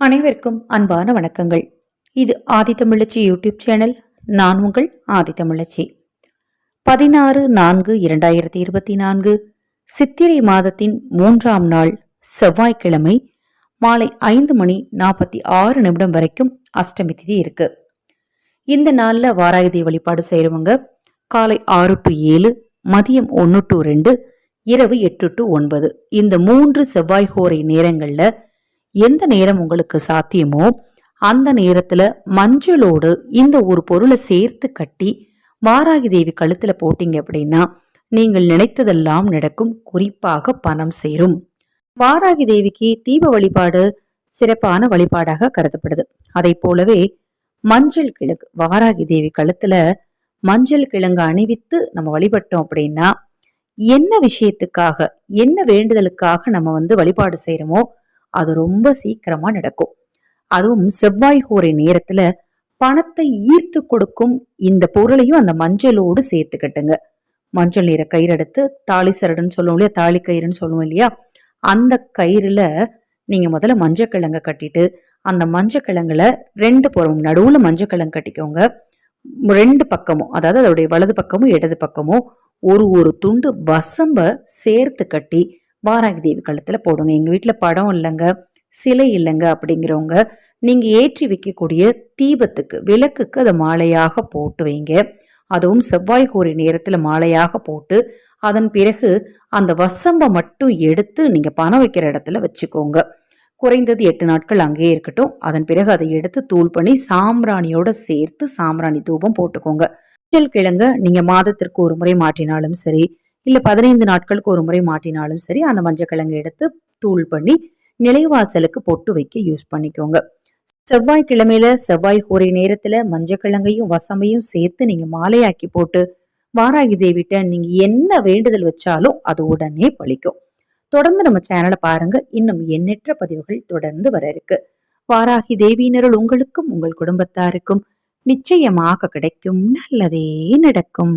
அனைவருக்கும் அன்பான வணக்கங்கள். இது ஆதித்தமிழச்சி யூடியூப் சேனல் நான் உங்கள் ஆதித்தமிழச்சி பதினாறு நான்கு இரண்டாயிரத்தி இருபத்தி நான்கு சித்திரை மாதத்தின் மூன்றாம் நாள் செவ்வாய்க்கிழமை மாலை ஐந்து மணி நாற்பத்தி ஆறு நிமிடம் வரைக்கும் அஷ்டமி திதி இருக்கு. இந்த நாளில் வாராயுதி வழிபாடு செய்கிறவங்க காலை ஆறு டு ஏழு மதியம் ஒன்று டு ரெண்டு இரவு எட்டு டு ஒன்பது. இந்த மூன்று செவ்வாய் ஹோரை நேரங்களில் எந்த நேரம் உங்களுக்கு சாத்தியமோ அந்த நேரத்துல மஞ்சளோடு இந்த ஒரு பொருளை சேர்த்து கட்டி வாராகி தேவி கழுத்துல போட்டீங்க அப்படின்னா நீங்கள் நினைத்ததெல்லாம் நடக்கும். குறிப்பாக பணம் சேரும். வாராகி தேவிக்கு தீப வழிபாடு சிறப்பான வழிபாடாக கருதப்படுது. அதை போலவே மஞ்சள் கிழங்கு வாராகி தேவி கழுத்துல மஞ்சள் கிழங்கு அணிவித்து நம்ம வழிபட்டோம் அப்படின்னா என்ன விஷயத்துக்காக என்ன வேண்டுதலுக்காக நம்ம வந்து வழிபாடு செய்கிறோமோ அது ரொம்ப சீக்கிரமா நடக்கும். அதுவும் செவ்வாய் கோரை நேரத்துல பணத்தை ஈர்த்து கொடுக்கும் இந்த பொருளையும் அந்த மஞ்சளோடு சேர்த்துக்கட்டுங்க. மஞ்சள் நீரை கயிறு எடுத்து தாலி சரடுன்னு சொல்லுவோம் இல்லையா? தாலி கயிறுன்னு சொல்லுவோம் இல்லையா? அந்த கயிறுல நீங்க முதல்ல மஞ்சக்கிழங்க கட்டிட்டு அந்த மஞ்சக்கிழங்குல ரெண்டு புறம் நடுவுல மஞ்சக்கிழங்கு கட்டிக்கோங்க. ரெண்டு பக்கமும் அதாவது அதோடைய வலது பக்கமும் இடது பக்கமும் ஒரு ஒரு துண்டு வசம்ப சேர்த்து கட்டி வாராகி தேவி கழுத்தில் போடுங்க. எங்கள் வீட்டில் படம் இல்லைங்க சிலை இல்லைங்க அப்படிங்கிறவங்க நீங்கள் ஏற்றி வைக்கக்கூடிய தீபத்துக்கு விளக்குக்கு அதை மாலையாக போட்டு வைங்க. அதுவும் செவ்வாய் கூறி நேரத்தில் மாலையாக போட்டு அதன் பிறகு அந்த வசம்பை மட்டும் எடுத்து நீங்கள் பணம் வைக்கிற இடத்துல வச்சுக்கோங்க. குறைந்தது எட்டு நாட்கள் அங்கேயே இருக்கட்டும். அதன் பிறகு அதை எடுத்து தூள் பண்ணி சாம்பிராணியோட சேர்த்து சாம்பிராணி தூபம் போட்டுக்கோங்க. கிழங்க நீங்கள் மாதத்திற்கு ஒரு முறை மாற்றினாலும் சரி இல்லை பதினைந்து நாட்களுக்கு ஒரு முறை மாட்டினாலும் சரி அந்த மஞ்சக்கிழங்கு எடுத்து தூள் பண்ணி நிலைவாசலுக்கு பொட்டு வைக்க யூஸ் பண்ணிக்கோங்க. செவ்வாய் கிழமையில செவ்வாய் கூரை நேரத்துல மஞ்சக்கிழங்கையும் வசமையும் சேர்த்து நீங்க மாலையாக்கி போட்டு வாராகி தேவிட்ட நீங்க என்ன வேண்டுதல் வச்சாலும் அது உடனே பழிக்கும். தொடர்ந்து நம்ம சேனலை பாருங்க. இன்னும் எண்ணற்ற பதிவுகள் தொடர்ந்து வர இருக்கு. வாராகி தேவியினருள் உங்களுக்கும் உங்கள் குடும்பத்தாருக்கும் நிச்சயமாக கிடைக்கும். நல்லதே நடக்கும்.